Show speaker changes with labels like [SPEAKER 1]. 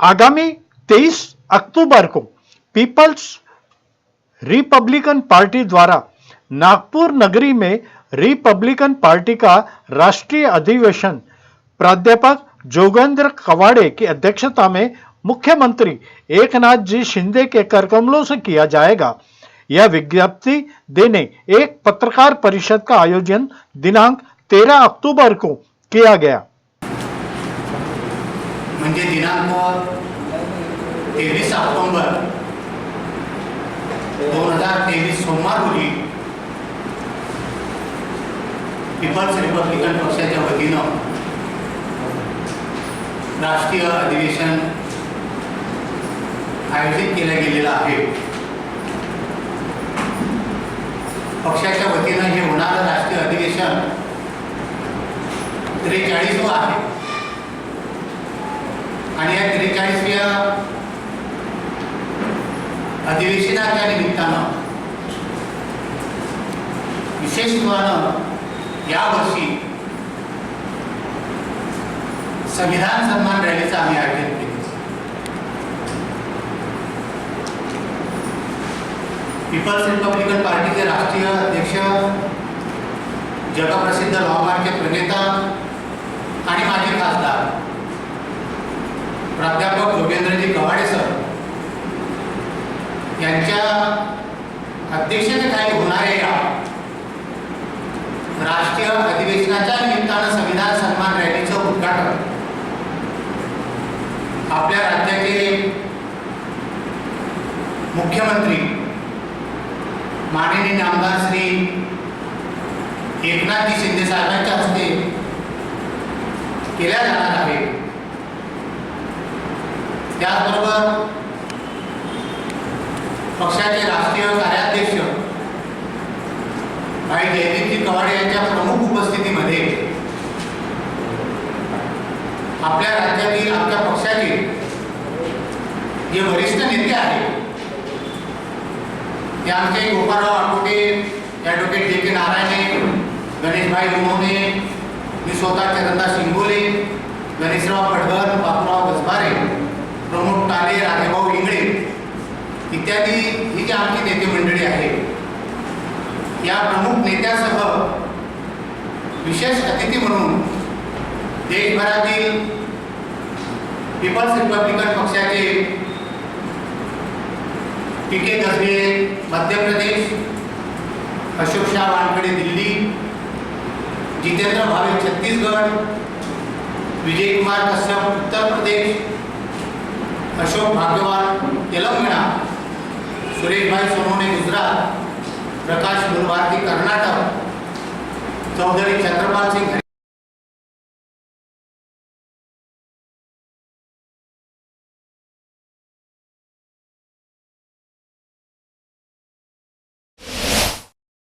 [SPEAKER 1] आगामी 23 अक्टूबर को people's Republican party द्वारा नागपुर नगरी में रिपब्लिकन पार्टी का राष्ट्रीय अधिवेशन, प्राध्यापक जोगेंद्र कवाड़े की अध्यक्षता में मुख्यमंत्री एकनाथ जी शिंदे के करकमलों से किया जाएगा। यह विज्ञप्ति देने एक पत्रकार परिषद का आयोजन दिनांक 13 अक्टूबर को किया गया।
[SPEAKER 2] म्हणजे दिनांक तेवीस ऑक्टोंबर दोन हजार तेवीस सोमवार रोजी पीपल्स रिपब्लिकन पक्षाच्या वतीनं राष्ट्रीय अधिवेशन आयोजित केलं गेलेलं आहे. पक्षाच्या वतीनं हे होणारं राष्ट्रीय अधिवेशन त्रेचाळीसवं आहे. आणि या त्रेचाळीसव्या अधिवेशनाच्या निमित्तानं. विशेषत्वानं यावर्षी संविधान सन्मान रॅलीचं आम्ही आयोजन केलं. पीपल्स रिपब्लिकन पार्टीचे राष्ट्रीय अध्यक्ष जगप्रसिद्ध लॉमार्गचे प्रणेता यांच्या अध्यक्षतेखाली होणाऱ्या राष्ट्रीय अधिवेशनाच्या निमित्तानं संविधान सन्मान रॅलीचं उद्घाटन आपल्या राज्याचे मुख्यमंत्री माननीय आमदार श्री एकनाथजी शिंदे साहेबांच्या हस्ते केल्या जाणार आहे त्याचबरोबर पक्षाचे राष्ट्रीय कार्याध्यक्ष भाई जयदीपजी कवाडे यांच्या प्रमुख उपस्थितीमध्ये आपल्या राज्यातील आमच्या पक्षाचे जे वरिष्ठ नेते आहेत ते आमचे गोपाळराव आकुटे ॲडव्होकेट जे के नारायणे गणेशभाई उमवणे मी स्वतः चरणदास शिंगोले गणेशराव पडघर बापूराव गजबारे इत्यादी ही जी आमची नेते मंडळी आहे या प्रमुख नेत्यासह विशेष अतिथी म्हणून देशभरातील पीपल्स रिपब्लिकन पक्षाचे पी के गजबे मध्य प्रदेश अशोक शाह वानखडे दिल्ली जितेंद्र भावे छत्तीसगड विजय कुमार कश्यप उत्तर प्रदेश अशोक भाग्यवान तेलंगणा सुरेशभाई सोनवणे गुजरात प्रकाश गुरुभारती कर्नाटक चौधरी चंद्रपाल सिंग